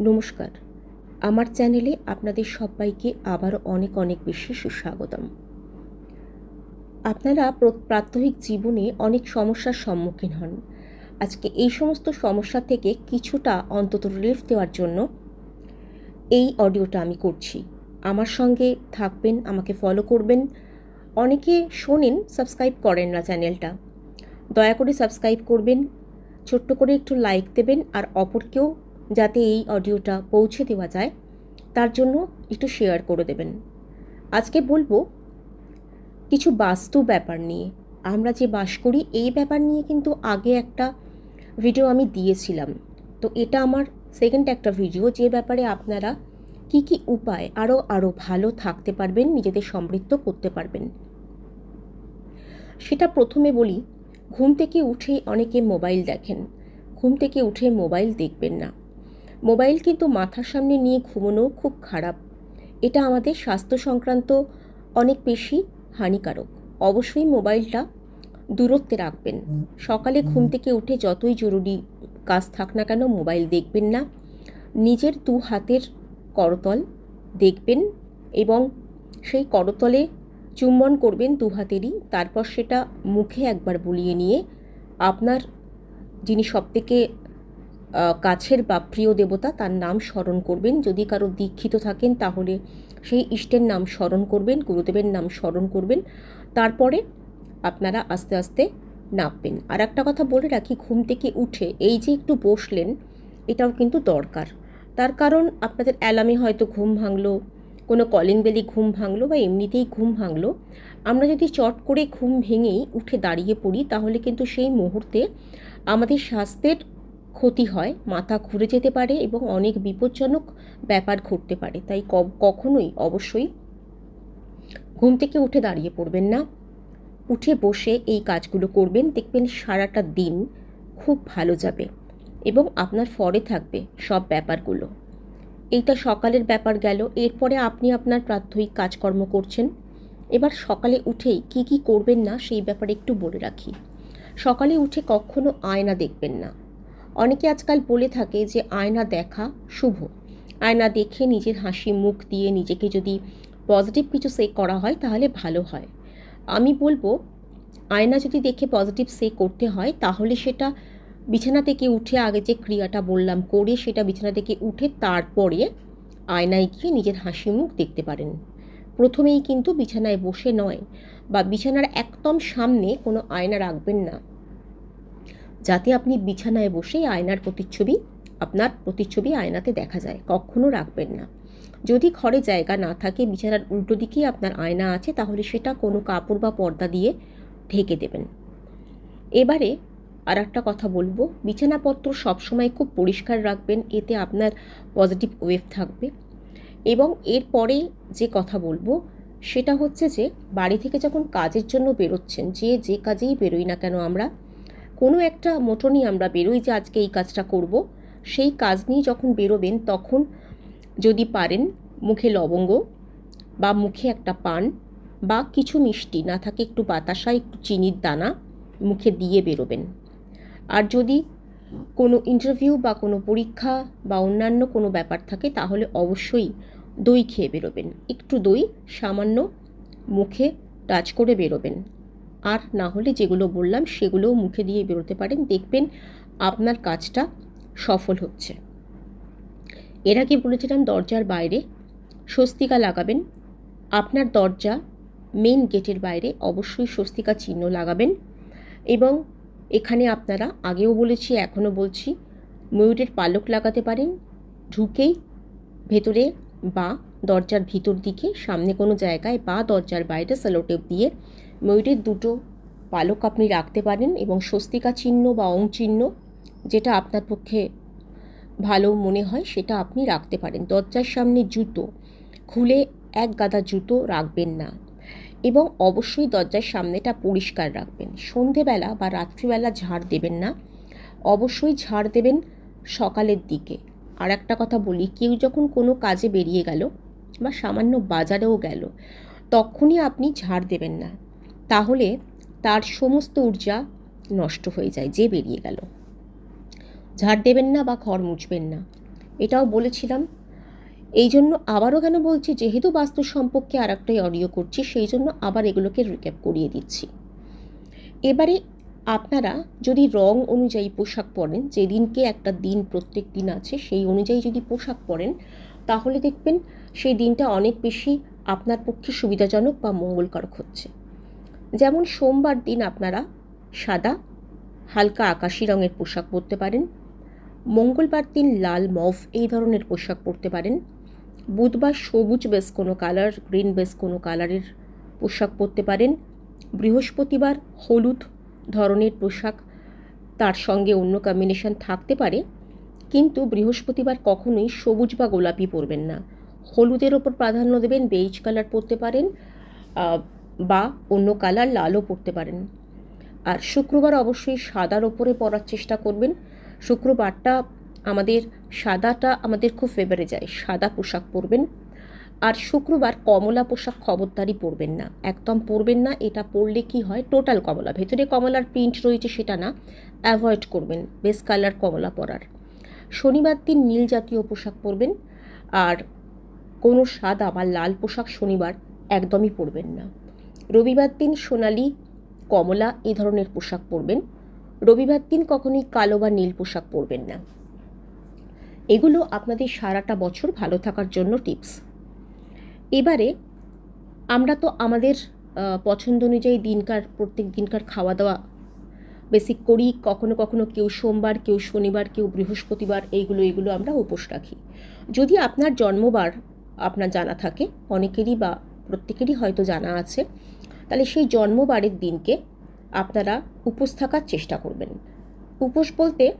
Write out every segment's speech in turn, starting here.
নমস্কার। আমার চ্যানেলে আপনাদের সবাইকে আবারও অনেক অনেক বেশি সুস্বাগতম। আপনারা প্র- প্রাত্যহিক জীবনে অনেক সমস্যার সম্মুখীন হন। আজকে এই সমস্ত সমস্যা থেকে কিছুটা অন্তত রিলিফ দেওয়ার জন্য এই অডিওটা আমি করছি। আমার সঙ্গে থাকবেন, আমাকে ফলো করবেন। অনেকে শোনেন সাবস্ক্রাইব করেন না চ্যানেলটা। দয়া করে সাবস্ক্রাইব করবেন, ছোট্ট করে একটু লাইক দেবেন আর অপরকেও যাতে এই অডিওটা পৌঁছে দেওয়া যায়, তার জন্য একটু শেয়ার করে দেবেন। আজকে বলব, কিছু বাস্তু ব্যাপার নিয়ে। আমরা যে বাস করি, এই ব্যাপার নিয়ে কিন্তু আগে একটা ভিডিও আমি দিয়েছিলাম। তো এটা আমার সেকেন্ড একটা ভিডিও যে ব্যাপারে আপনারা কি কি উপায় আরও আরও ভালো থাকতে পারবেন, নিজেদের সমৃদ্ধ করতে পারবেন। সেটা প্রথমে বলি, ঘুম থেকে উঠেই অনেকে মোবাইল দেখেন। ঘুম থেকে উঠে মোবাইল দেখবেন না। মোবাইল কিন্তু মাথার সামনে নিয়ে ঘুমানো খুব খারাপ। এটা আমাদের স্বাস্থ্য সংক্রান্ত অনেক বেশি হানিকারক। অবশ্যই মোবাইলটা দূরত্বে রাখবেন। সকালে ঘুম থেকে উঠে যতই জরুরি কাজ থাক না কেন মোবাইল দেখবেন না। নিজের দু হাতের করতল দেখবেন এবং সেই করতলে চুম্বন করবেন দু হাতেরই। তারপর সেটা মুখে একবার বুলিয়ে নিয়ে আপনার যিনি সবথেকে কাছের বা প্রিয় দেবতা তার নাম স্মরণ করবেন। যদি কারও দীক্ষিত থাকেন, তাহলে সেই ইষ্টের নাম স্মরণ করবেন, গুরুদেবের নাম স্মরণ করবেন। তারপরে আপনারা আস্তে আস্তে নামবেন। আর একটা কথা বলে রাখি, ঘুম থেকে উঠে এই যে একটু বসলেন, এটাও কিন্তু দরকার। তার কারণ আপনাদের অ্যালামে হয়তো ঘুম ভাঙলো, কোনো কলিং বেলি ঘুম ভাঙলো বা এমনিতেই ঘুম ভাঙলো। আমরা যদি চট করে ঘুম ভেঙেই উঠে দাঁড়িয়ে পড়ি, তাহলে কিন্তু সেই মুহূর্তে আমাদের স্বাস্থ্যের ক্ষতি হয়, মাথা ঘুরে যেতে পারে এবং অনেক বিপজ্জনক ব্যাপার ঘটতে পারে। তাই কখনোই অবশ্যই ঘুম থেকে উঠে দাঁড়িয়ে পড়বেন না। উঠে বসে এই কাজগুলো করবেন, দেখবেন সারাটা দিন খুব ভালো যাবে এবং আপনার ফরে থাকবে সব ব্যাপারগুলো। এইটা সকালের ব্যাপার গেল, এরপরে আপনি আপনার প্রাত্যহিক কাজকর্ম করছেন। এবার সকালে উঠেই কি কি করবেন না, সেই ব্যাপারে একটু বলে রাখি। সকালে উঠে কখনো আয়না দেখবেন না। অনেকে আজকাল বলে থাকে যে আয়না দেখা শুভ। আয়না দেখে নিজের হাসি, মুখ দিয়ে নিজেকে যদি পজিটিভ কিছু সে করা হয়, তাহলে ভালো হয়। আমি বলব, আয়না যদি দেখে পজিটিভ সে করতে হয়, তাহলে সেটা বিছানা থেকে উঠে আগে যে ক্রিয়াটা বললাম, করে সেটা বিছানা থেকে উঠে তারপরে আয়নায় গিয়ে নিজের হাসি, মুখ দেখতে পারেন। প্রথমেই কিন্তু বিছানায় বসে নয় বা বিছানার একদম সামনে কোনো আয়না রাখবেন না। যাতে আপনি বিছানায় বসে আয়নার প্রতিচ্ছবি, আপনার প্রতিচ্ছবি আয়নাতে দেখা যায়। কখনো রাখবেন না। যদি ঘরে জায়গা না থাকে, বিছানার উল্টো দিকেই আপনার আয়না আছে, তাহলে সেটা কোনো কাপড় বা পর্দা দিয়ে ঢেকে দেবেন। এবারে আর একটা কথা বলব। বিছানাপত্র সবসময় খুব পরিষ্কার রাখবেন, এতে আপনার পজিটিভ ওয়েভ থাকবে। এবং এরপরে যে কথা বলব, সেটা হচ্ছে যে, বাড়ি থেকে যখন কাজের জন্য বেরোচ্ছেন, যে যে কাজেই বেরোই না কেন আমরা কোনো একটা মোটো নিয়ে আমরা বেরোই যে আজকে এই কাজটা করব। সেই কাজ নিয়ে যখন বেরোবেন, তখন যদি পারেন মুখে লবঙ্গ বা মুখে একটা পান বা কিছু মিষ্টি, না থাকে একটু বাতাসা, একটু চিনির দানা মুখে দিয়ে বেরোবেন। আর যদি কোনো ইন্টারভিউ বা কোনো পরীক্ষা বা অন্যান্য কোনো ব্যাপার থাকে, তাহলে অবশ্যই দই খেয়ে বেরোবেন। একটু দই সামান্য মুখে টাচ করে বেরোবেন। আর না হলে যেগুলো বললাম সেগুলোও মুখে দিয়ে বেরোতে পারেন। দেখবেন আপনার কাজটা সফল হচ্ছে। এর আগে বলেছিলাম দরজার বাইরে স্বস্তিকা লাগাবেন। আপনার দরজা মেন গেটের বাইরে অবশ্যই স্বস্তিকা চিহ্ন লাগাবেন এবং এখানে আপনারা আগেও বলেছি, এখনও বলছি ময়ূরের পালক লাগাতে পারেন। ঢুকেই ভেতরে বা দরজার ভিতর দিকে, সামনে কোনো জায়গায় বা দরজার বাইরে সেলোটেপ দিয়ে ময়ূরের দুটো পালক আপনি রাখতে পারেন এবং স্বস্তিকা চিহ্ন বা অং চিহ্ন যেটা আপনার পক্ষে ভালো মনে হয় সেটা আপনি রাখতে পারেন। দরজার সামনে জুতো, খুলে এক গাদা জুতো রাখবেন না এবং অবশ্যই দরজার সামনেটা পরিষ্কার রাখবেন। সন্ধেবেলা বা রাত্রিবেলা ঝাড় দেবেন না, অবশ্যই ঝাড় দেবেন সকালের দিকে। আর একটা কথা বলি, কেউ যখন কোনো কাজে বেরিয়ে গেল বা সামান্য বাজারেও গেল, তখনই আপনি ঝাড় দেবেন না। তাহলে তার সমস্ত ঊর্জা নষ্ট হয়ে যায়, যে বেরিয়ে গেল। ঝাড় দেবেন না বা ঘর মুছবেন না। এটাও বলেছিলাম। এই জন্য আবারও কেন বলছি, যেহেতু বাস্তু সম্পর্কে আর একটাই অডিও করছি, সেই জন্য আবার এগুলোকে রিক্যাপ করিয়ে দিচ্ছি। এবারে আপনারা যদি রং অনুযায়ী পোশাক পরেন, যেদিনকে একটা দিন প্রত্যেক দিন আছে, সেই অনুযায়ী যদি পোশাক পরেন, তাহলে দেখবেন সেই দিনটা অনেক বেশি আপনার পক্ষে সুবিধাজনক বা মঙ্গলকারক হচ্ছে। যেমন সোমবার দিন আপনারা সাদা, হালকা আকাশি রঙের পোশাক পরতে পারেন। মঙ্গলবার দিন লাল মফ এই ধরনের পোশাক পরতে পারেন। বুধবার সবুজ বেশ কোনো কালার, গ্রিন বেশ কোনো কালারের পোশাক পরতে পারেন। বৃহস্পতিবার হলুদ ধরনের পোশাক তার সঙ্গে অন্য কম্বিনেশন থাকতে পারে। কিন্তু বৃহস্পতিবার কখনোই সবুজ বা গোলাপি পরবেন না। হলুদের ওপর প্রাধান্য দেবেন বেইজ কালার পরতে পারেন। বা অন্য কালার লালও পরতে পারেন। আর শুক্রবার অবশ্যই সাদার ওপরে পরার চেষ্টা করবেন। শুক্রবারটা আমাদের সাদাটা আমাদের খুব ফেভারে যায়, সাদা পোশাক পরবেন। আর শুক্রবার কমলা পোশাক খবরদারি পরবেন না, একদম পরবেন না। এটা পরলে কি হয়? টোটাল কমলা, ভেতরে কমলার প্রিন্ট রয়েছে সেটা না অ্যাভয়েড করবেন বেস কালার কমলা পরার। শনিবার দিন নীল জাতীয় পোশাক পরবেন, আর কোনো সাদা বা লাল পোশাক শনিবার একদমই পরবেন না। রবিবার দিন সোনালি, কমলা এ ধরনের পোশাক পরবেন। রবিবার দিন কখনোই কালো বা নীল পোশাক পরবেন না। এগুলো আপনাদের সারাটা বছর ভালো থাকার জন্য টিপস। এবারে আমরা তো আমাদের পছন্দ অনুযায়ী দিনকার, প্রত্যেক দিনকার খাওয়া দাওয়া বেসিক করি। কখনো কখনো কেউ সোমবার, কেউ শনিবার, কেউ বৃহস্পতিবার, এইগুলো, এগুলো আমরা উপোস রাখি। যদি আপনার জন্মবার আপনার জানা থাকে, অনেকেরই বা প্রত্যেকেরই হয়তো জানা আছে তাহলে সেই জন্মবারের দিনকে আপনারা উপোস থাকার চেষ্টা করবেন। উপোস বলতে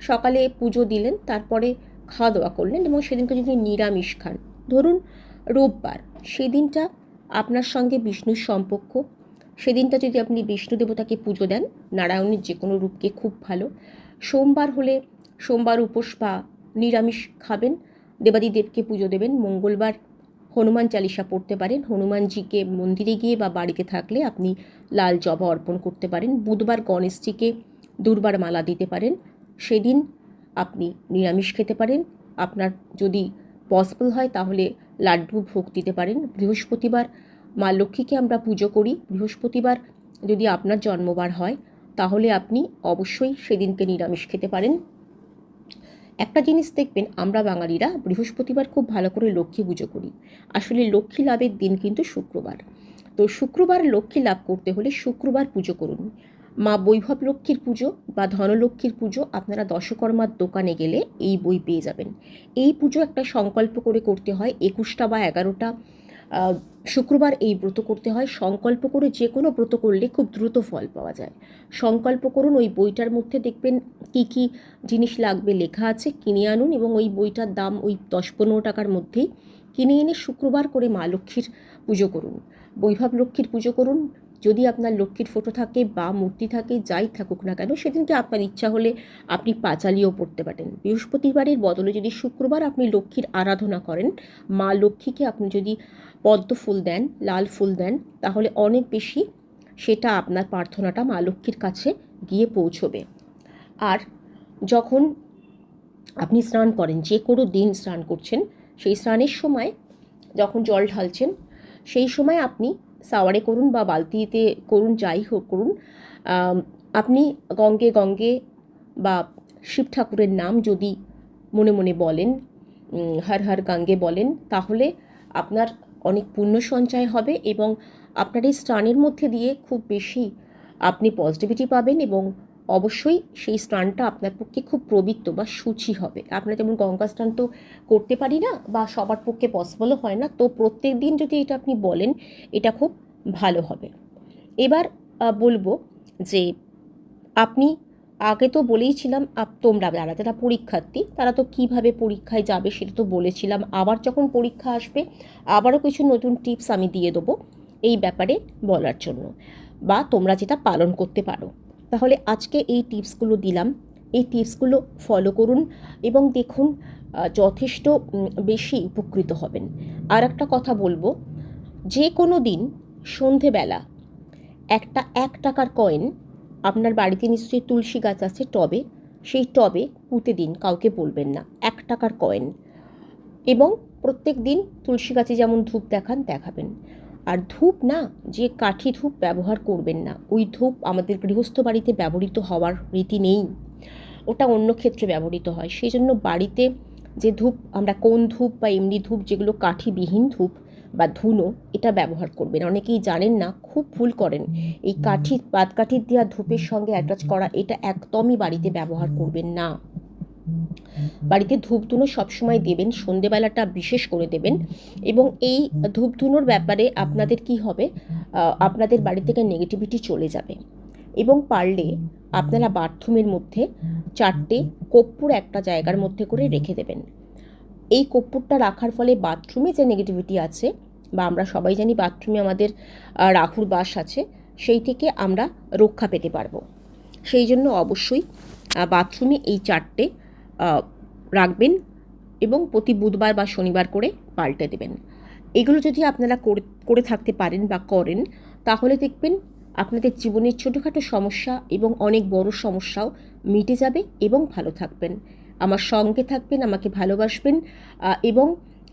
সকালে পুজো দিলেন, তারপরে খাওয়া দাওয়া করলেন এবং সেদিনকে যদি নিরামিষ খান। ধরুন রোববার, সেদিনটা আপনার সঙ্গে বিষ্ণুর সম্পর্ক, সেদিনটা যদি আপনি বিষ্ণু দেবতাকে পুজো দেন, নারায়ণের যে কোনো রূপকে খুব ভালো। সোমবার হলে সোমবার উপোস বা নিরামিষ খাবেন, দেবাদিদেবকে পুজো দেবেন, মঙ্গলবার হনুমান চালিসা পড়তে পারেন। হনুমানজিকে মন্দিরে গিয়ে বা বাড়িতে থাকলে আপনি লাল জবা অর্পণ করতে পারেন। বুধবার গণেশজিকে দুর্বার মালা দিতে পারেন। সেদিন আপনি নিরামিষ খেতে পারেন। আপনার যদি পসিবল হয় তাহলে লাড্ডু ভোগ দিতে পারেন। বৃহস্পতিবার মা লক্ষ্মীকে আমরা পুজো করি। বৃহস্পতিবার যদি আপনার জন্মবার হয়, তাহলে আপনি অবশ্যই সেদিনকে নিরামিষ খেতে পারেন। একটা জিনিস দেখবেন, আমরা বাঙালিরা বৃহস্পতিবার খুব ভালো করে লক্ষ্মী পুজো করি। আসলে লক্ষ্মী লাভের দিন কিন্তু শুক্রবার। তো শুক্রবার লক্ষ্মী লাভ করতে হলে শুক্রবার পুজো করুন। মা বৈভব লক্ষ্মীর পুজো বা ধনলক্ষ্মীর পুজো আপনারা দশকর্মার দোকানে গেলে এই বই পেয়ে যাবেন। এই পুজো একটা সংকল্প করে করতে হয়, একুশটা বা এগারোটা শুক্রবার এই ব্রত করতে হয়। সংকল্প করে যে কোনো ব্রত করলে খুব দ্রুত ফল পাওয়া যায়। সংকল্প করুন, ওই বইটার মধ্যে দেখবেন কি কি জিনিস লাগবে, লেখা আছে, কিনে আনুন এবং ওই বইটার দাম ওই দশ পনেরো টাকার মধ্যেই কিনে এনে শুক্রবার করে মা লক্ষ্মীর পুজো করুন। বৈভব লক্ষ্মীর পুজো করুন যদি আপনার লক্ষ্মীর ফটো থাকে বা মূর্তি থাকে, যাই থাকুক না কেন, সেদিনকে আপনার ইচ্ছা হলে আপনি পাঁচালিও পড়তে পারেন। বৃহস্পতিবারের বদলে যদি শুক্রবার আপনি লক্ষ্মীর আরাধনা করেন, মা লক্ষ্মীকে আপনি যদি পদ্ম ফুল দেন, লাল ফুল দেন, তাহলে অনেক বেশি সেটা আপনার প্রার্থনাটা মা লক্ষ্মীর কাছে গিয়ে পৌঁছবে। আর যখন আপনি স্নান করেন, যে কোনো দিন স্নান করছেন, সেই স্নানের সময় যখন জল ঢালছেন, সেই সময় আপনি সাওয়ারে করুন বা বালতিতে করুন, যাই হোক করুন আপনি গঙ্গে গঙ্গে বা শিব ঠাকুরের নাম যদি মনে মনে বলেন হর হর গঙ্গে বলেন, তাহলে আপনার অনেক পুণ্য সঞ্চয় হবে এবং আপনার এই স্নানের মধ্যে দিয়ে খুব বেশি আপনি পজিটিভিটি পাবেন এবং অবশ্যই সেই স্নানটা আপনার পক্ষে খুব পবিত্র বা সূচি হবে। আমরা যেমন গঙ্গা স্নান তো করতে পারি না বা সবার পক্ষে পসিবলও হয় না, তো প্রত্যেক দিন যদি এটা আপনি বলেন, এটা খুব ভালো হবে। এবার বলব যে আপনি আগে তো বলেইছিলাম আপ- তোমরা যারা যারা পরীক্ষার্থী, তারা তো কীভাবে পরীক্ষায় যাবে সেটা তো বলেছিলাম। আবার যখন পরীক্ষা আসবে, আবারও কিছু নতুন টিপস আমি দিয়ে দেবো এই ব্যাপারে বলার জন্য। বা তোমরা যেটা পালন করতে পারো। তাহলে আজকে এই টিপসগুলো দিলাম। এই টিপসগুলো ফলো করুন এবং দেখুন যথেষ্ট বেশি উপকৃত হবেন। আর একটা কথা বলব, যে কোনো দিন সন্ধেবেলা একটা এক টাকার কয়েন আপনার বাড়িতে নিশ্চয়ই তুলসী গাছ আছে টবে, সেই টবে পুঁতে দিন, কাউকে বলবেন না। এক টাকার কয়েন এবং প্রত্যেক দিন তুলসী গাছে যেমন ধূপ দেখান, দেখাবেন। আর ধূপ না, যে কাঠি ধূপ ব্যবহার করবেন না। ওই ধূপ আমাদের গৃহস্থ বাড়িতে ব্যবহৃত হওয়ার রীতি নেই। ওটা অন্য ক্ষেত্রে ব্যবহৃত হয়। সেই জন্য বাড়িতে যে ধূপ, আমরা কোন ধূপ বা এমনি ধূপ, যেগুলো কাঠিবিহীন ধূপ বা ধুনো, এটা ব্যবহার করবেন। অনেকেই জানেন না, খুব ভুল করেন। এই কাঠি পাতকাঠির দেওয়া ধূপের সঙ্গে অ্যাটাচ করা, এটা একদমই বাড়িতে ব্যবহার করবেন না। বাড়িতে ধূপ ধুনো সবসময় দেবেন, সন্ধেবেলাটা বিশেষ করে দেবেন এবং এই ধূপ ধুনোর ব্যাপারে আপনাদের কি হবে? আপনাদের বাড়ি থেকে নেগেটিভিটি চলে যাবে এবং পারলে আপনারা বাথরুমের মধ্যে চারটে কর্পূর একটা জায়গার মধ্যে করে রেখে দেবেন। এই কর্পূরটা রাখার ফলে বাথরুমে যে নেগেটিভিটি আছে বা আমরা সবাই জানি বাথরুমে আমাদের রাহুর বাস আছে, সেই থেকে আমরা রক্ষা পেতে পারব। সেই জন্য অবশ্যই বাথরুমে এই চারটে রাখবেন এবং প্রতি বুধবার বা শনিবার করে পাল্টে দেবেন। এগুলো যদি আপনারা করে থাকতে পারেন বা করেন, তাহলে দেখবেন আপনাদের জীবনের ছোটোখাটো সমস্যা এবং অনেক বড় সমস্যাও মিটে যাবে এবং ভালো থাকবেন। আমার সঙ্গে থাকবেন, আমাকে ভালোবাসবেন এবং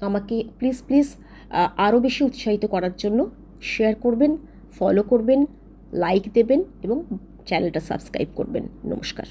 আমাকে প্লিজ প্লিজ আরও বেশি উৎসাহিত করার জন্য শেয়ার করবেন ফলো করবেন লাইক দেবেন এবং চ্যানেলটা সাবস্ক্রাইব করবেন। নমস্কার।